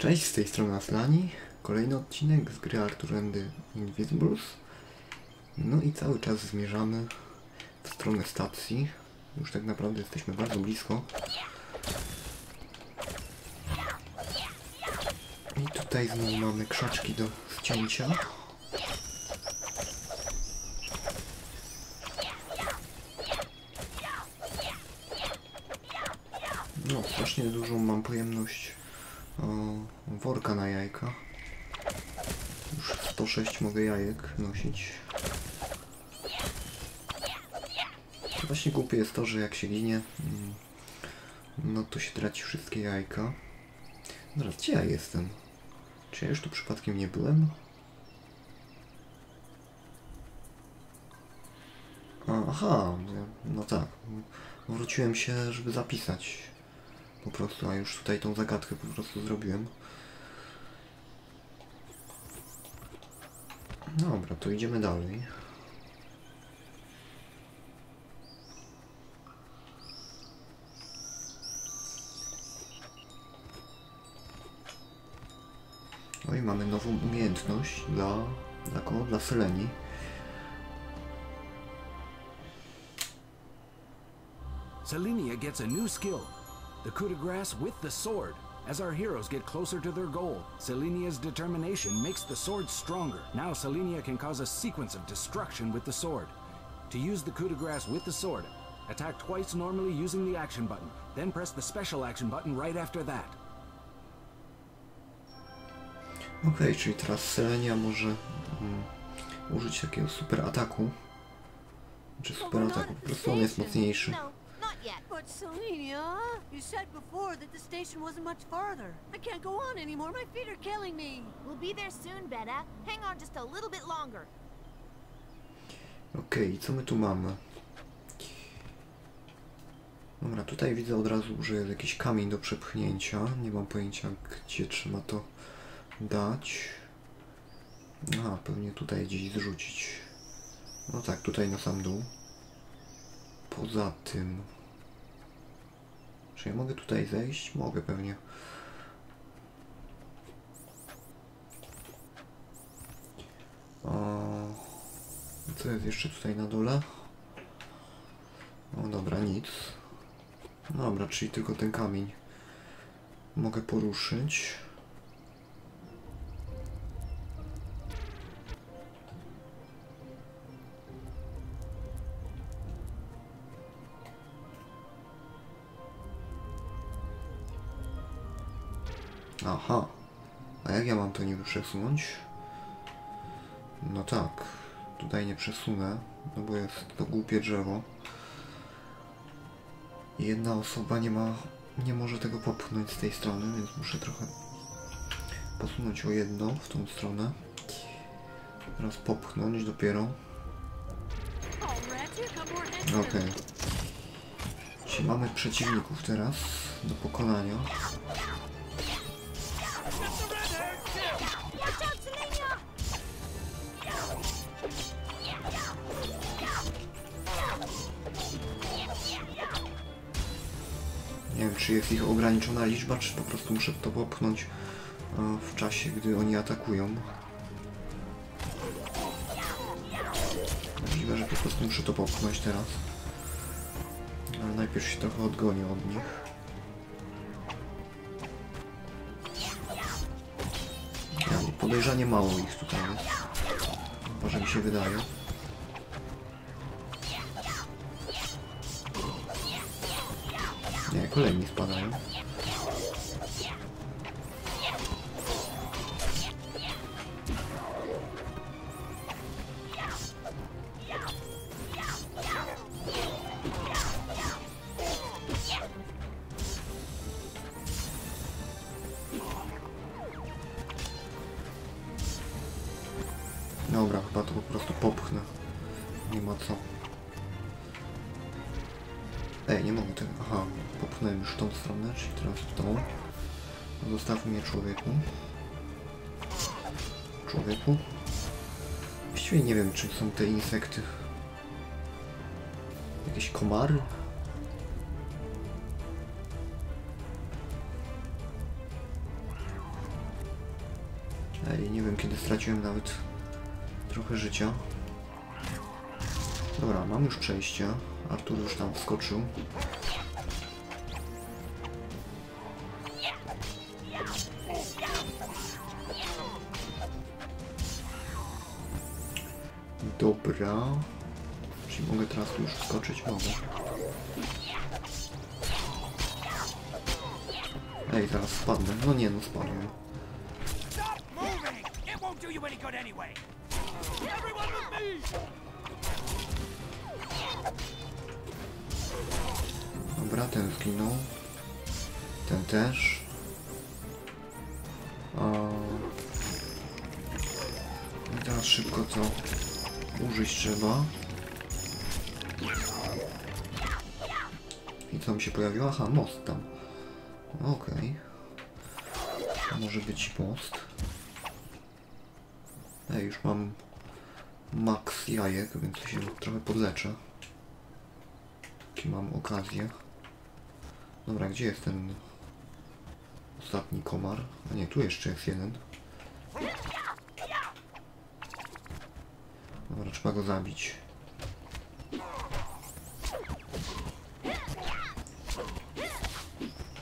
Cześć, z tej strony Aslani. Kolejny odcinek z gry Arthur and Invisibles. No i cały czas zmierzamy w stronę stacji. Już tak naprawdę jesteśmy bardzo blisko. I tutaj znowu mamy krzaczki do ścięcia. No, strasznie dużą mam pojemność worka na jajka. Już 106 mogę jajek nosić. Właśnie głupie jest to, że jak się ginie, mm, no to się traci wszystkie jajka. Zaraz, gdzie ja jestem? Czy ja już tu przypadkiem nie byłem? Aha, no tak. Wróciłem się, żeby zapisać. Po prostu, a już tutaj tą zagadkę po prostu zrobiłem. Dobra, to idziemy dalej. No i mamy nową umiejętność dla, dla kogo? Dla Seleni. Selenia gets a new skill, the coup de grace with the sword. As our heroes get closer to their goal, Selenia's determination makes the sword stronger. Now Selenia can cause a sequence of destruction with the sword. To use the coup de grace with the sword, attack twice normally using the action button, then press the special action button right after that. Okej, czyli teraz Selenia może mm, użyć takiego super ataku. Czy super ataku, po prostu on jest mocniejszy. No. But Selenia, you said before that the station wasn't much farther. I can't go on anymore. My feet are killing me. We'll be there soon, Betta. Hang on just a little bit longer. Okej, co my tu mamy? Dobra, tutaj widzę od razu, że jest jakiś kamień do przepchnięcia. Nie mam pojęcia, gdzie trzeba to dać. A, pewnie tutaj gdzieś zrzucić. No tak, tutaj na sam dół. Poza tym... Czy ja mogę tutaj zejść? Mogę pewnie. O, co jest jeszcze tutaj na dole? O dobra, nic. Dobra, czyli tylko ten kamień mogę poruszyć. Aha. A jak ja mam to niby przesunąć? No tak. Tutaj nie przesunę, no bo jest to głupie drzewo. Jedna osoba nie ma, nie może tego popchnąć z tej strony, więc muszę trochę posunąć o jedno w tą stronę. Teraz popchnąć dopiero. Okej. Czyli mamy przeciwników teraz do pokonania. Czy jest ich ograniczona liczba, czy po prostu muszę to popchnąć e, w czasie, gdy oni atakują. Możliwe, że po prostu muszę to popchnąć teraz. Ale najpierw się trochę odgonię od nich. Podejrzanie mało ich tutaj jest. Może mi się wydaje. Pole nie spadają. Człowieku. Właściwie nie wiem, czy są te insekty. Jakieś komary? Ej, nie wiem kiedy straciłem nawet trochę życia. Dobra, mam już przejście. Artur już tam wskoczył. Dobra. Czyli mogę teraz tu już wskoczyć? Mogę. Ej, zaraz spadnę. No nie, no spadłem. Dobra, ten zginął. Ten też. A... I teraz szybko co użyć trzeba. I co mi się pojawiło? Aha, most tam. Okej. To może być most. Ej, już mam max jajek, więc się trochę podleczę. Jakie mam okazję. Dobra, gdzie jest ten ostatni komar? A nie, tu jeszcze jest jeden. Dobra, trzeba go zabić.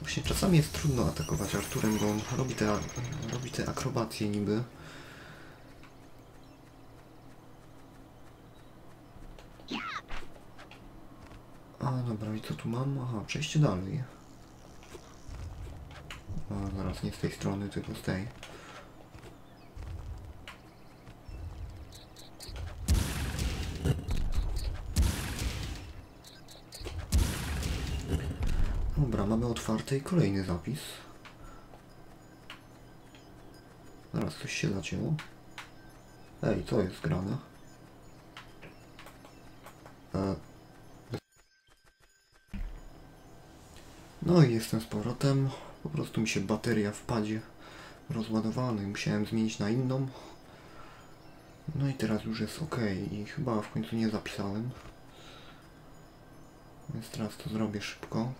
Właśnie czasami jest trudno atakować Arturem, bo on robi te, robi te akrobacje niby. A, dobra, i co tu mam? Aha, przejście dalej. A, zaraz nie z tej strony, tylko z tej. Dobra, mamy otwarte i kolejny zapis. Zaraz coś się zacięło. Ej, co jest grane? E, No i jestem z powrotem. Po prostu mi się bateria w padzie rozładowała no musiałem zmienić na inną. No i teraz już jest ok i chyba w końcu nie zapisałem. Więc teraz to zrobię szybko.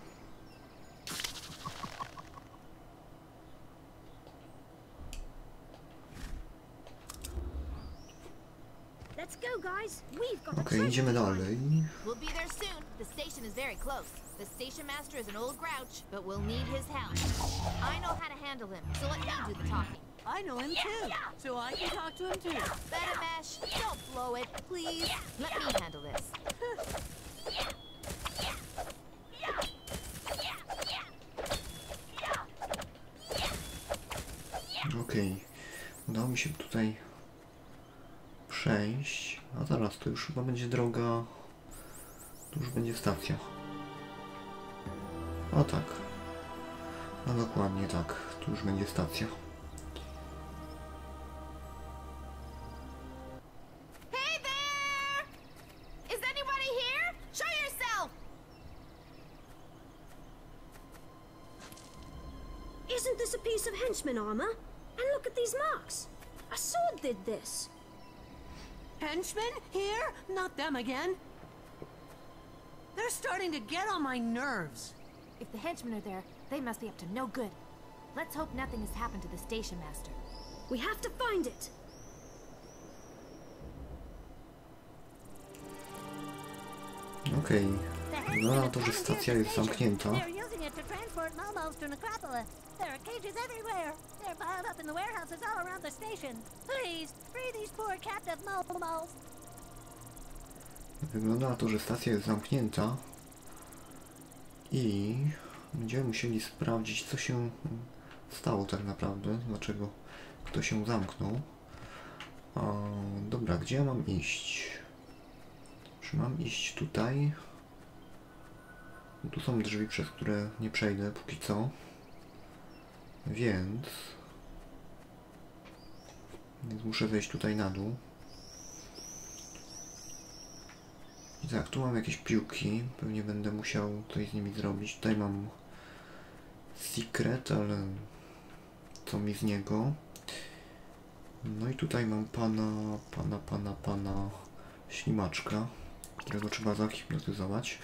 Let's go, guys. We've got Ok, a treasure idziemy to find. dalej. We'll be there soon. The station is very close. The station master is an old grouch, but we'll need his help. I know how to handle him, so let me do the talking. I know him too, so I can talk to him too. Betamesh, don't blow it, please. Let me handle this. udało mi się tutaj przejść. A zaraz, to już chyba będzie droga. Tu już będzie stacja. O tak. No dokładnie tak. Tu już będzie stacja. Isn't this a piece of henchman armor? And look at these marks. A sword did this. Henchmen? Here? Not them again. They're starting to get on my nerves. If the henchmen are there, they must be up to no good. Let's hope nothing has happened to the station master. We have to find it. Okej. No na to, że stacja jest zamknięta. There are cages everywhere. They're piled up in the warehouses all around the station. Please, free these poor captive momos. Wygląda na to, że stacja jest zamknięta. I będziemy musieli sprawdzić, co się stało tak naprawdę. Dlaczego kto się zamknął. A, dobra, gdzie ja mam iść? Czy mam iść tutaj? Tu są drzwi, przez które nie przejdę póki co. Więc... Więc muszę zejść tutaj na dół. I tak, tu mam jakieś piłki. Pewnie będę musiał coś z nimi zrobić. Tutaj mam secret, ale co mi z niego? No i tutaj mam pana, pana, pana, pana ślimaczka, którego trzeba zahipnotyzować.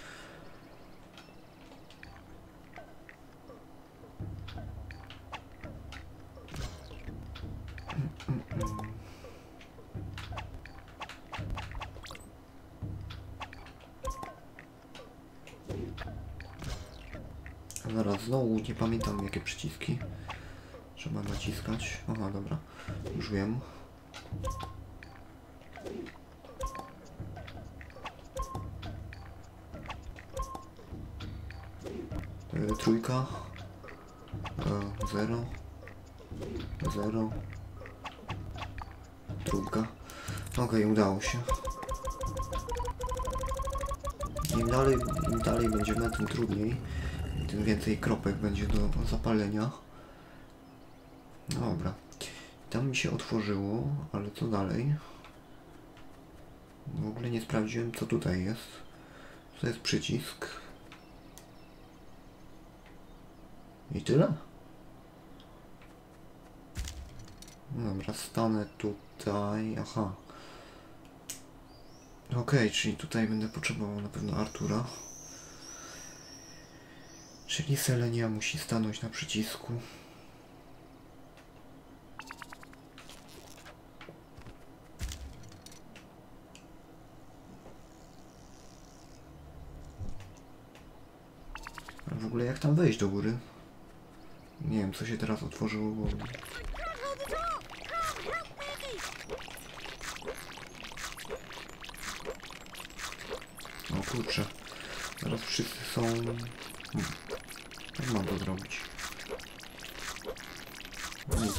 Znowu nie pamiętam jakie przyciski trzeba naciskać. Aha, dobra, już wiem. E, trójka. E, zero. Zero. Trójka. Okej, udało się. Im dalej, im dalej będziemy, tym trudniej. Tym więcej kropek będzie do zapalenia. Dobra. Tam mi się otworzyło, ale co dalej? W ogóle nie sprawdziłem, co tutaj jest. To jest przycisk. I tyle? Dobra, stanę tutaj. Aha. Okej, czyli tutaj będę potrzebował na pewno Artura. Czyli Selenia musi stanąć na przycisku. A w ogóle jak tam wejść do góry? Nie wiem, co się teraz otworzyło, bo... O kurczę. Teraz wszyscy są... Hmm. Jak mam to zrobić?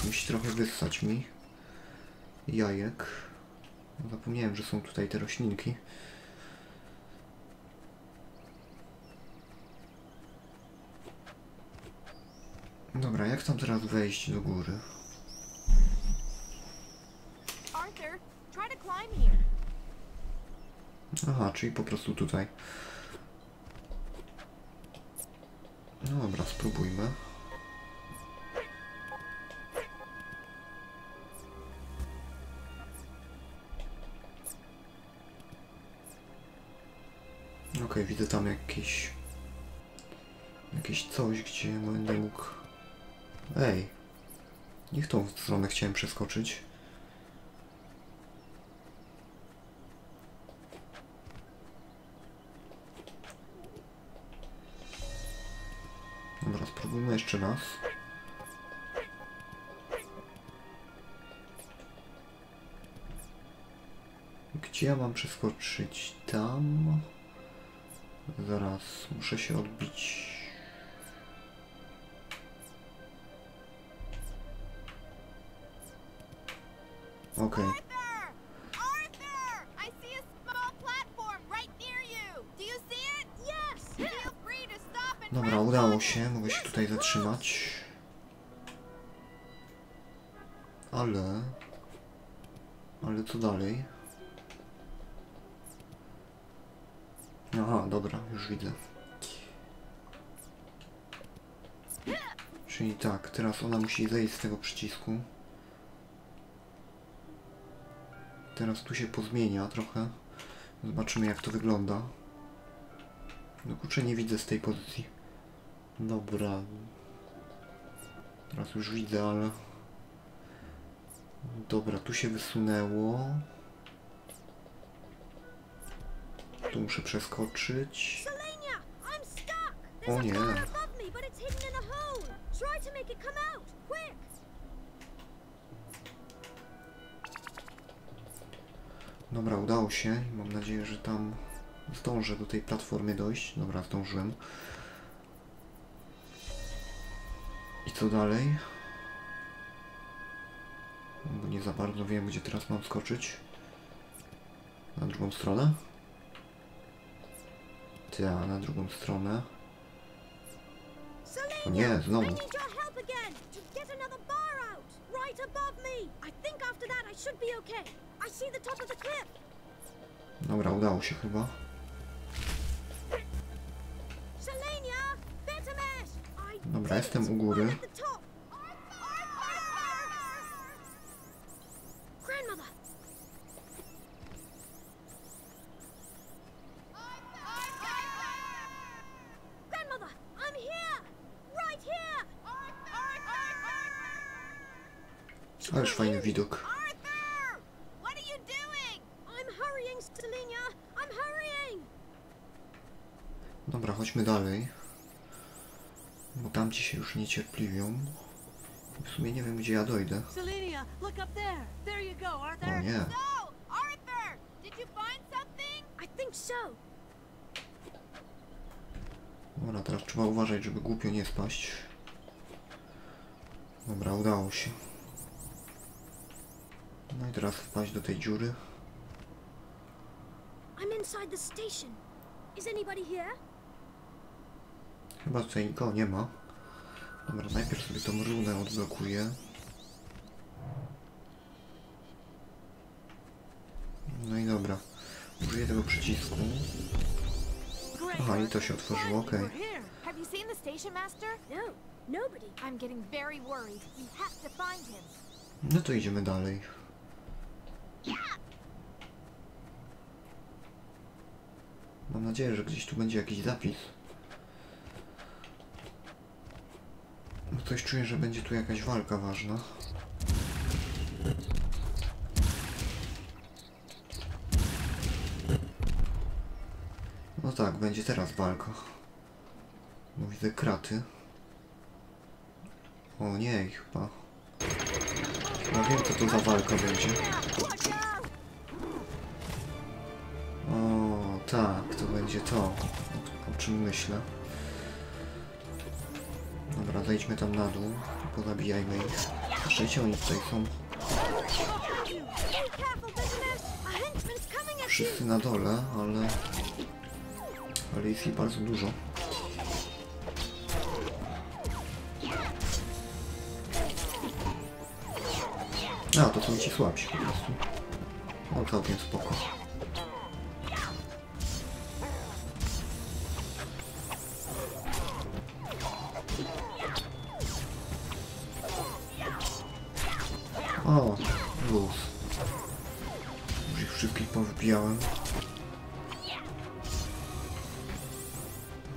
Musi trochę wyssać mi. Jajek. Zapomniałem, że są tutaj te roślinki. Dobra, jak tam teraz wejść do góry? Aha, czyli po prostu tutaj. No dobra, spróbujmy. Okej, widzę tam jakieś... Jakieś coś, gdzie będę mógł... Ej! Nie w tą stronę chciałem przeskoczyć. Raz. Gdzie ja mam przeskoczyć? Tam. Zaraz, muszę się odbić. Okej. Arthur! Arthur! I see a small platform right near you. Do you see it? Yes. Feel free to stop and Dobra, udało się, mogę się tutaj zatrzymać. Ale... Ale co dalej? Aha, dobra, już widzę. Czyli tak, teraz ona musi zejść z tego przycisku. Teraz tu się pozmienia trochę. Zobaczymy jak to wygląda. No kurczę, nie widzę z tej pozycji. Dobra. Teraz już widzę, ale... Dobra, tu się wysunęło. Tu muszę przeskoczyć. O nie. Dobra, udało się. Mam nadzieję, że tam zdążę do tej platformy dojść. Dobra, zdążyłem. I co dalej? Bo nie za bardzo wiem, gdzie teraz mam skoczyć. Na drugą stronę? Ta, na drugą stronę. O nie, znowu. I need your help Dobra, jestem u góry. Ależ fajny widok. Dobra, chodźmy dalej. Tamci się już niecierpliwią. W sumie nie wiem gdzie ja dojdę. O nie. So. Dobra, teraz trzeba uważać, żeby głupio nie spaść. Dobra, udało się. No i teraz wpaść do tej dziury. Chyba tutaj nikogo nie ma. Dobra, najpierw sobie tą runę odblokuję. No i dobra. Użyję tego przycisku. Aha, i to się otworzyło, okej. We're here. Have you seen the station master? No, nobody. I'm getting very worried. You have to find him. No to idziemy dalej. Mam nadzieję, że gdzieś tu będzie jakiś zapis. Coś czuję, że będzie tu jakaś walka ważna. No tak, będzie teraz walka. Bo widzę kraty. O nie, chyba. Ja wiem co to za walka będzie. O, tak, to będzie to, o czym myślę. Zejdźmy tam na dół, pozabijajmy ich. Szczęście oni tutaj są wszyscy na dole, ale... Ale jest ich bardzo dużo. A, to są ci słabsi po prostu. No całkiem spoko.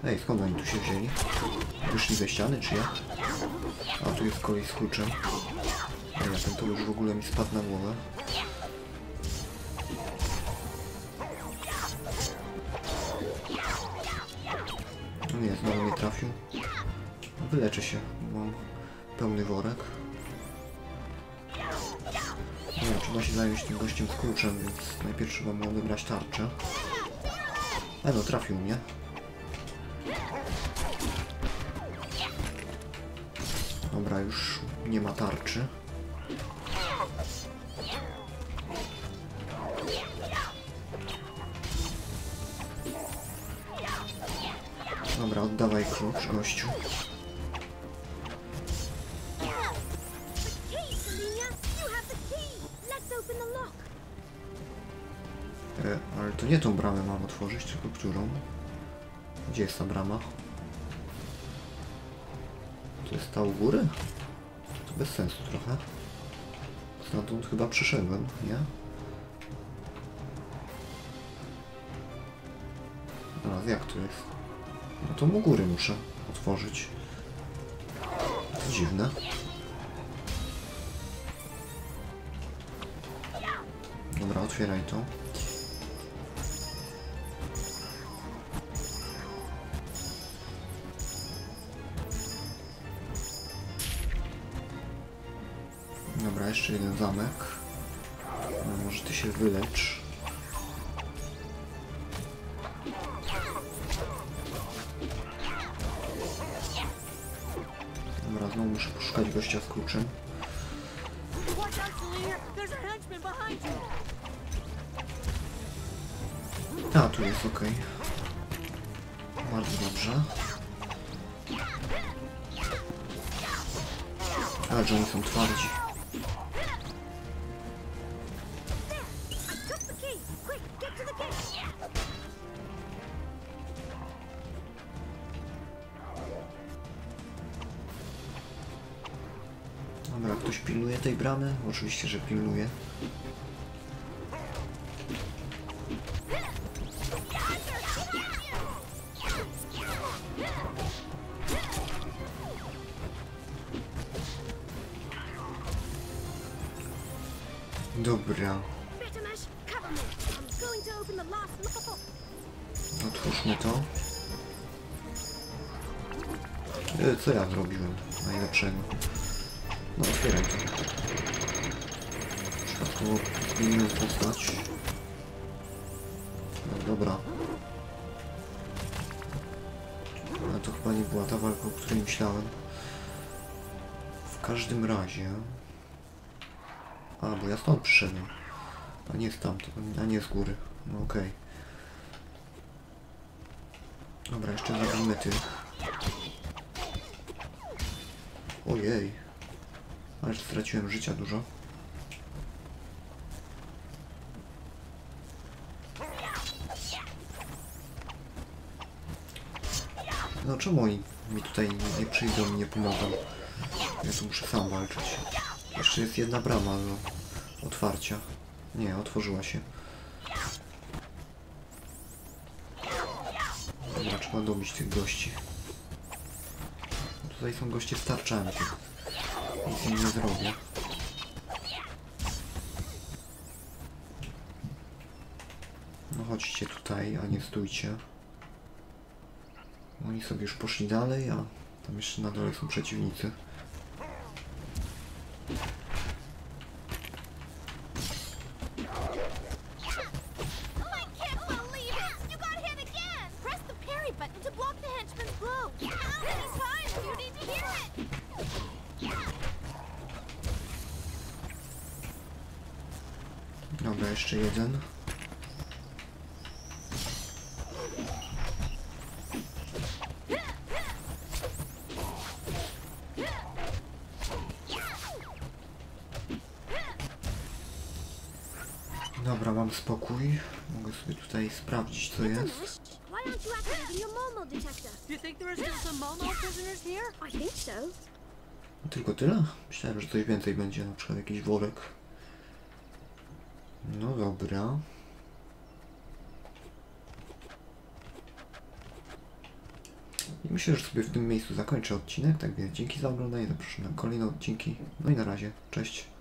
Ej, skąd oni tu się wzięli? Wyszli ze ściany, czy jak? A tu jest kolej z kluczem. Ej, a ten to już w ogóle mi spadł na głowę. No nie, znowu mnie trafił. Wyleczę się, bo mam pełny worek. Nie, trzeba się zająć tym gościem z kluczem, więc najpierw trzeba mu odebrać tarczę. E no, trafił mnie. Dobra, już nie ma tarczy. Dobra, oddawaj klucz, gościu. Ale to nie tą bramę mam otworzyć, tylko którą? Gdzie jest ta brama? To jest ta u góry? To bez sensu trochę. Stamtąd chyba przyszedłem, nie? Teraz jak to jest? No to u góry muszę otworzyć. To dziwne. Dobra, otwieraj to. Jeszcze jeden zamek. No, może ty się wylecz. Dobra, znowu muszę poszukać gościa z kluczem. A. A, tu jest ok. Bardzo dobrze. Ale że oni są twardzi. Dobra, ktoś pilnuje tej bramy? Oczywiście, że pilnuje. Myślałem. W każdym razie... A, bo ja stąd przyszedłem. A nie stamtąd, a nie z góry. No okej. Dobra, jeszcze zabijmy tych. Ojej. Aż straciłem życia dużo. No czemu oni mi tutaj nie, przyjdą nie pomogą? Ja tu muszę sam walczyć. Jeszcze jest jedna brama do otwarcia. Nie, otworzyła się. Dobra, trzeba dobić tych gości. Tutaj są goście z tarczami. Nic im nie zrobię. No chodźcie tutaj, a nie stójcie. Oni sobie już poszli dalej, a tam jeszcze na dole są przeciwnicy. Oh, I can't believe it! You got hit again! Press the parry button to block the henchman's blow. How many times do you need to hear it? Dobra, jeszcze jeden. Dobra, mam spokój. Mogę sobie tutaj sprawdzić co jest. Tylko tyle? Myślałem, że coś więcej będzie, na przykład jakiś worek. No dobra. I myślę, że sobie w tym miejscu zakończę odcinek, tak więc dzięki za oglądanie, zapraszam na kolejne odcinki. No i na razie, cześć.